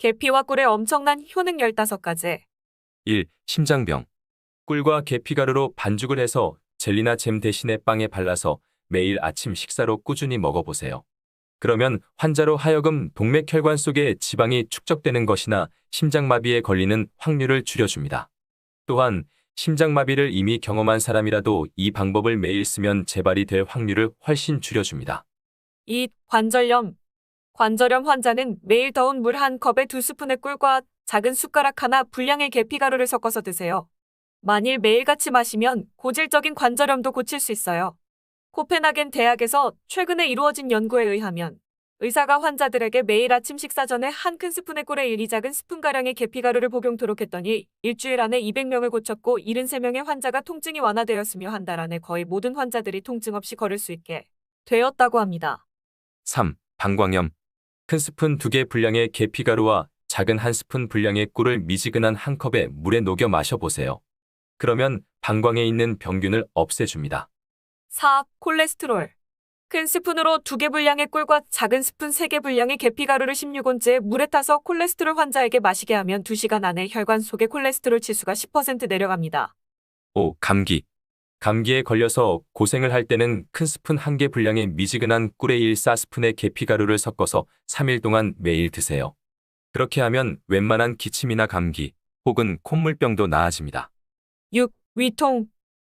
계피와 꿀의 엄청난 효능 15가지. 1. 심장병. 꿀과 계피가루로 반죽을 해서 젤리나 잼 대신에 빵에 발라서 매일 아침 식사로 꾸준히 먹어보세요. 그러면 환자로 하여금 동맥혈관 속에 지방이 축적되는 것이나 심장마비에 걸리는 확률을 줄여줍니다. 또한 심장마비를 이미 경험한 사람이라도 이 방법을 매일 쓰면 재발이 될 확률을 훨씬 줄여줍니다. 2. 관절염. 관절염 환자는 매일 더운 물 한 컵에 두 스푼의 꿀과 작은 숟가락 하나 분량의 계피가루를 섞어서 드세요. 만일 매일같이 마시면 고질적인 관절염도 고칠 수 있어요. 코펜하겐 대학에서 최근에 이루어진 연구에 의하면 의사가 환자들에게 매일 아침 식사 전에 한 큰 스푼의 꿀에 1, 2 작은 스푼가량의 계피가루를 복용토록 했더니 일주일 안에 200명을 고쳤고 73명의 환자가 통증이 완화되었으며 한 달 안에 거의 모든 환자들이 통증 없이 걸을 수 있게 되었다고 합니다. 3. 방광염. 큰 스푼 2개 분량의 계피가루와 작은 한 스푼 분량의 꿀을 미지근한 한 컵에 물에 녹여 마셔보세요. 그러면 방광에 있는 병균을 없애줍니다. 4. 콜레스테롤. 큰 스푼으로 2개 분량의 꿀과 작은 스푼 3개 분량의 계피가루를 16온째에 물에 타서 콜레스테롤 환자에게 마시게 하면 2시간 안에 혈관 속의 콜레스테롤 지수가 10% 내려갑니다. 5. 감기. 감기에 걸려서 고생을 할 때는 큰 스푼 1개 분량의 미지근한 꿀에 1, 4스푼의 계피가루를 섞어서 3일 동안 매일 드세요. 그렇게 하면 웬만한 기침이나 감기 혹은 콧물병도 나아집니다. 6. 위통.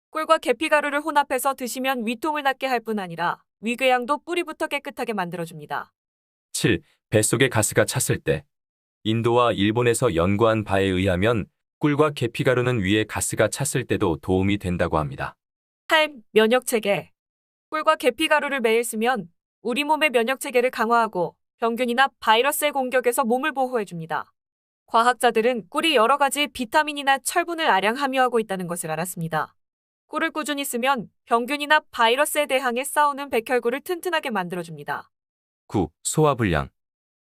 꿀과 계피가루를 혼합해서 드시면 위통을 낫게 할 뿐 아니라 위궤양도 뿌리부터 깨끗하게 만들어줍니다. 7. 뱃속에 가스가 찼을 때 인도와 일본에서 연구한 바에 의하면 꿀과 계피가루는 위에 가스가 찼을 때도 도움이 된다고 합니다. 8. 면역체계. 꿀과 계피가루를 매일 쓰면 우리 몸의 면역체계를 강화하고 병균이나 바이러스의 공격에서 몸을 보호해줍니다. 과학자들은 꿀이 여러 가지 비타민이나 철분을 아량 함유하고 있다는 것을 알았습니다. 꿀을 꾸준히 쓰면 병균이나 바이러스에 대항해 싸우는 백혈구를 튼튼하게 만들어줍니다. 9. 소화불량.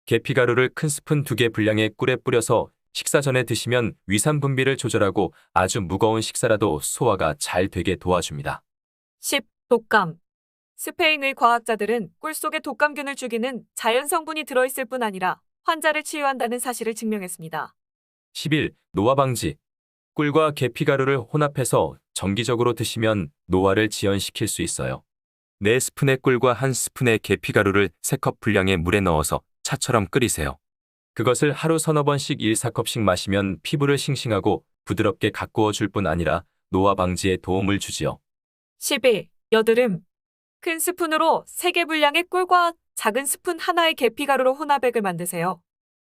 계피가루를 큰 스푼 2개 분량의 꿀에 뿌려서 식사 전에 드시면 위산 분비를 조절하고 아주 무거운 식사라도 소화가 잘 되게 도와줍니다. 10. 독감. 스페인의 과학자들은 꿀 속에 독감균을 죽이는 자연 성분이 들어있을 뿐 아니라 환자를 치유한다는 사실을 증명했습니다. 11. 노화 방지. 꿀과 계피가루를 혼합해서 정기적으로 드시면 노화를 지연시킬 수 있어요. 4스푼의 꿀과 1스푼의 계피가루를 3컵 분량의 물에 넣어서 차처럼 끓이세요. 그것을 하루 서너 번씩 1, 4컵씩 마시면 피부를 싱싱하고 부드럽게 가꾸어 줄 뿐 아니라 노화 방지에 도움을 주지요. 11. 여드름. 큰 스푼으로 3개 분량의 꿀과 작은 스푼 하나의 계피가루로 혼합액을 만드세요.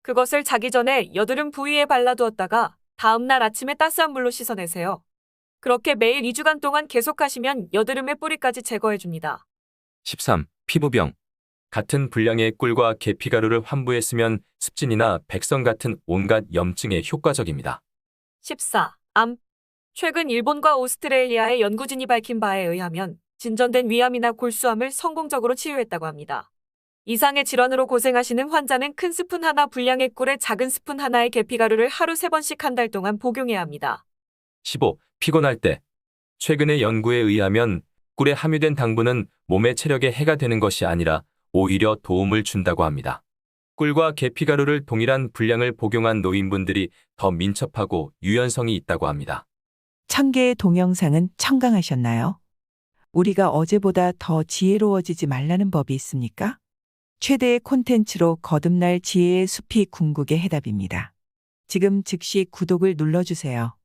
그것을 자기 전에 여드름 부위에 발라두었다가 다음날 아침에 따스한 물로 씻어내세요. 그렇게 매일 2주간 동안 계속하시면 여드름의 뿌리까지 제거해줍니다. 13. 피부병. 같은 분량의 꿀과 계피가루를 환부에 쓰면 습진이나 백성 같은 온갖 염증에 효과적입니다. 14. 암. 최근 일본과 오스트레일리아의 연구진이 밝힌 바에 의하면 진전된 위암이나 골수암을 성공적으로 치유했다고 합니다. 이상의 질환으로 고생하시는 환자는 큰 스푼 하나 분량의 꿀에 작은 스푼 하나의 계피가루를 하루 3번씩 한 달 동안 복용해야 합니다. 15. 피곤할 때. 최근의 연구에 의하면 꿀에 함유된 당분은 몸의 체력에 해가 되는 것이 아니라 오히려 도움을 준다고 합니다. 꿀과 계피가루를 동일한 분량을 복용한 노인분들이 더 민첩하고 유연성이 있다고 합니다. 천 개의 동영상은 청강하셨나요? 우리가 어제보다 더 지혜로워지지 말라는 법이 있습니까? 최대의 콘텐츠로 거듭날 지혜의 숲이 궁극의 해답입니다. 지금 즉시 구독을 눌러주세요.